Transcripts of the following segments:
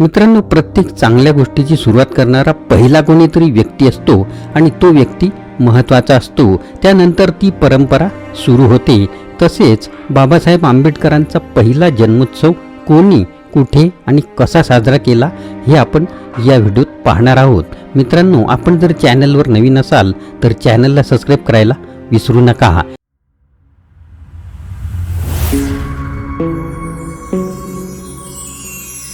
मित्रांनो प्रत्येक चांगल्या गोष्टीची सुरुवात करणारा पहिला कोणीतरी व्यक्ती असतो आणि तो व्यक्ती महत्त्वाचा असतो. त्यानंतर ती परंपरा सुरू होते. तसेच बाबासाहेब आंबेडकरांचा पहिला जन्मोत्सव कोणी कुठे आणि कसा साजरा केला हे आपण या व्हिडिओत पाहणार आहोत. मित्रांनो आपण जर चॅनलवर नवीन असाल तर चॅनलला सबस्क्राईब करायला विसरू नका.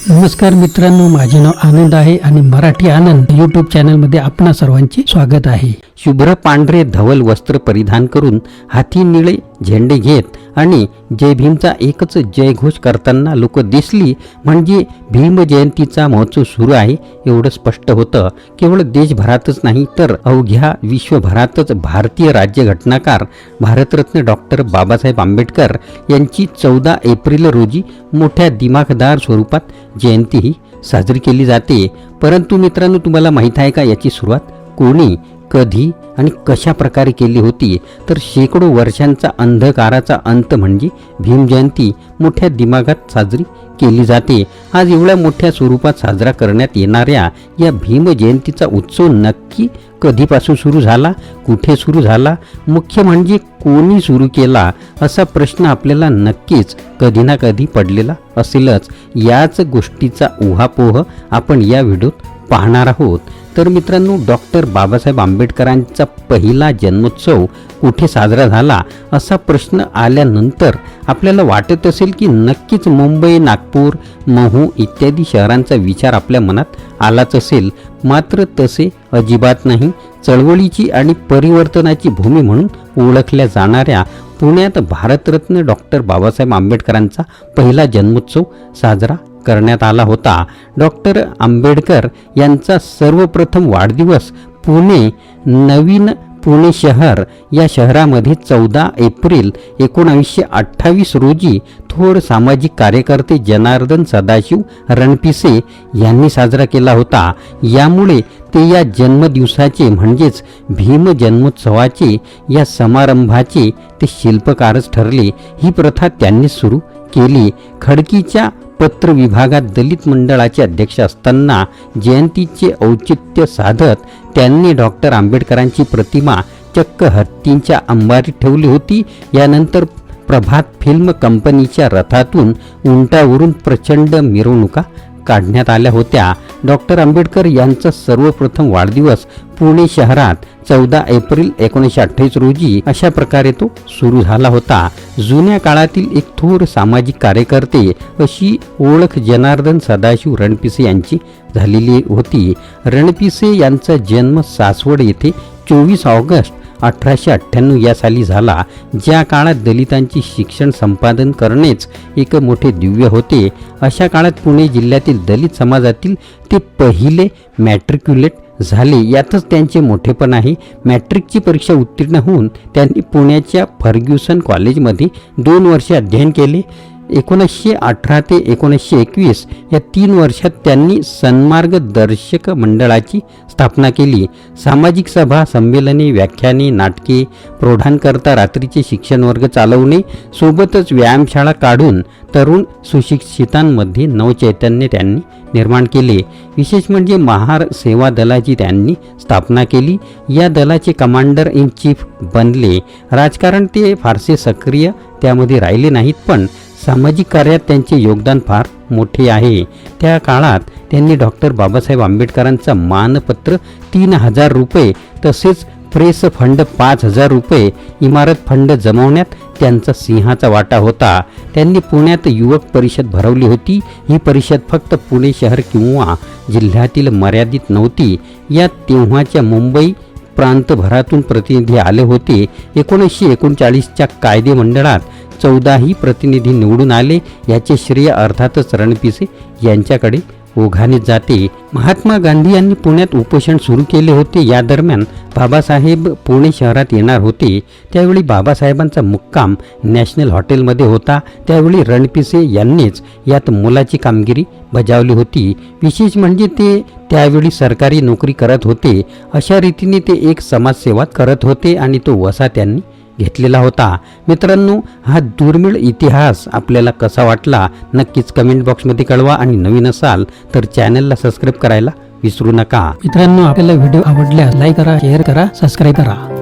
नमस्कार मित्रांनो माझे नाव आनंद आहे आणि मराठी आनंद यूट्यूब चॅनलमध्ये आपणा सर्वांचे स्वागत आहे. शुभ्र पांढरे धवल वस्त्र परिधान करून हाती निळे झेंडे घेत आणि जय भीमचा एकच जयघोष करताना लोक दिसली म्हणजे भीम जयंतीचा महोत्सव सुरू आहे. एवढं स्पष्ट होतं. केवळ देशभरातच नाही तर अवघ्या विश्वभरातच भारतीय राज्यघटनाकार भारतरत्न डॉक्टर बाबासाहेब आंबेडकर यांची चौदा एप्रिल रोजी मोठ्या दिमाखदार स्वरूपात जयंतीही साजरी केली जाते. परंतु मित्रांनो तुम्हाला माहीत आहे का याची सुरुवात? कोणी? कधी आणि कशा प्रकारे केली होती तर शेकडो वर्षांचा अंधकाराचा अंत म्हणजे भीमजयंती मोठ्या दिमागात साजरी केली जाते. आज एवढ्या मोठ्या स्वरूपात साजरा करण्यात येणाऱ्या या भीमजयंतीचा उत्सव नक्की कधीपासून सुरू झाला कुठे सुरू झाला मुख्य म्हणजे कोणी सुरू केला असा प्रश्न आपल्याला नक्कीच कधी ना कधी पडलेला असेलच. याच गोष्टीचा उहापोह आपण या व्हिडिओत पाहणार आहोत. तर मित्रांनो डॉक्टर बाबासाहेब आंबेडकरांचा पहिला जन्मोत्सव कुठे साजरा झाला असा प्रश्न आल्यानंतर आपल्याला वाटत असेल की नक्कीच मुंबई नागपूर महू इत्यादी शहरांचा विचार आपल्या मनात आलाच असेल. मात्र तसे अजिबात नाही. चळवळीची आणि परिवर्तनाची भूमी म्हणून ओळखल्या जाणाऱ्या पुण्यात भारतरत्न डॉक्टर बाबासाहेब आंबेडकरांचा पहिला जन्मोत्सव साजरा करण्यात आला होता. डॉक्टर आंबेडकर यांचा सर्वप्रथम वाढदिवस पुणे नवीन पुणे शहर या शहरामध्ये चौदा एप्रिल एकोणावीसशे अठ्ठावीस रोजी थोर सामाजिक कार्यकर्ते जनार्दन सदाशिव रणपिसे यांनी साजरा केला होता. यामुळे ते या जन्मदिवसाचे म्हणजेच भीम जन्मोत्सवाचे या समारंभाचे ते शिल्पकारच ठरले. ही प्रथा त्यांनी सुरू केली. खडकीच्या पत्र विभागात दलित मंडळाचे अध्यक्ष असताना जयंतीचे औचित्य साधत त्यांनी डॉक्टर आंबेडकरांची प्रतिमा चक्क हत्तींच्या अंबारीत ठेवली होती. यानंतर प्रभात फिल्म कंपनीच्या रथातून उंटावरून प्रचंड मिरवणुका काढण्यात आल्या होत्या. डॉक्टर आंबेडकर यांचा सर्वप्रथम वाढदिवस पुणे शहरात चौदा एप्रिल एकोणीसशे अठ्ठावीस रोजी अशा प्रकारे तो सुरू झाला होता. जुन्या काळातील एक थोर सामाजिक कार्यकर्ते अशी ओळख जनार्दन सदाशिव रणपिसे यांची झालेली होती. रणपिसे यांचा जन्म सासवड येथे चोवीस ऑगस्ट अठराशे अठ्ठ्याण्णव या साली झाला ज्या काळात दलितांची शिक्षण संपादन करणेच एक मोठे दिव्य होते. अशा काळात पुणे जिल्ह्यातील दलित समाजातील ते पहिले मॅट्रिक्युलेट झाले. यातच त्यांचे मोठेपण आहे. मॅट्रिकची परीक्षा उत्तीर्ण होऊन त्यांनी पुण्याच्या फर्ग्युसन कॉलेजमध्ये दोन वर्षे अध्ययन केले. एकोणीसशे अठरा ते एकोणीसशे एकवीस या तीन वर्षात त्यांनी सन्मार्गदर्शक मंडळाची स्थापना केली. सामाजिक सभा संमेलने व्याख्याने नाटके प्रौढांकरता रात्रीचे शिक्षण वर्ग चालवणे सोबतच व्यायामशाळा काढून तरुण सुशिक्षितांमध्ये नवचैतन्य त्यांनी निर्माण केले. विशेष म्हणजे महार सेवा दलाची त्यांनी स्थापना केली. या दलाचे कमांडर इन चीफ बनले. राजकारण ते फारसे सक्रिय त्यामध्ये राहिले नाहीत पण सामाजिक कार्यात त्यांचे योगदान फार मोठे आहे. त्या काळात त्यांनी डॉक्टर बाबासाहेब आंबेडकरांचा मानपत्र तीन हजार रुपये तसेच प्रेस फंड पाच हजार रुपये इमारत फंड जमवण्यात त्यांचा सिंहाचा वाटा होता. त्यांनी पुण्यात युवक परिषद भरवली होती. ही परिषद फक्त पुणे शहर किंवा जिल्ह्यातील मर्यादित नव्हती. यात तेव्हाच्या मुंबई प्रांतभरातून प्रतिनिधी आले होते. एकोणीसशे एकोणचाळीसच्या कायदेमंडळात चौदाही प्रतिनिधी निवडून आले याचे श्रेय अर्थातच रणपिसे यांच्याकडे ओघाने जाते. महात्मा गांधी यांनी पुण्यात उपोषण सुरू केले होते. या दरम्यान बाबासाहेब पुणे शहरात येणार होते. त्यावेळी बाबासाहेबांचा मुक्काम नॅशनल हॉटेलमध्ये होता. त्यावेळी रणपिसे यांनीच यात मोलाची कामगिरी बजावली होती. विशेष म्हणजे ते त्यावेळी सरकारी नोकरी करत होते. अशा रीतीने ते एक समाजसेवा करत होते आणि तो वसा त्यांनी घेतलेला होता. मित्रांनो हा दुर्मिळ इतिहास आपल्याला कसा वाटला नक्कीच कमेंट बॉक्समध्ये कळवा आणि नवीन असाल तर चॅनलला सबस्क्राईब करायला विसरू नका. मित्रांनो आपल्याला व्हिडिओ आवडल्यास लाईक करा शेअर करा सबस्क्राईब करा.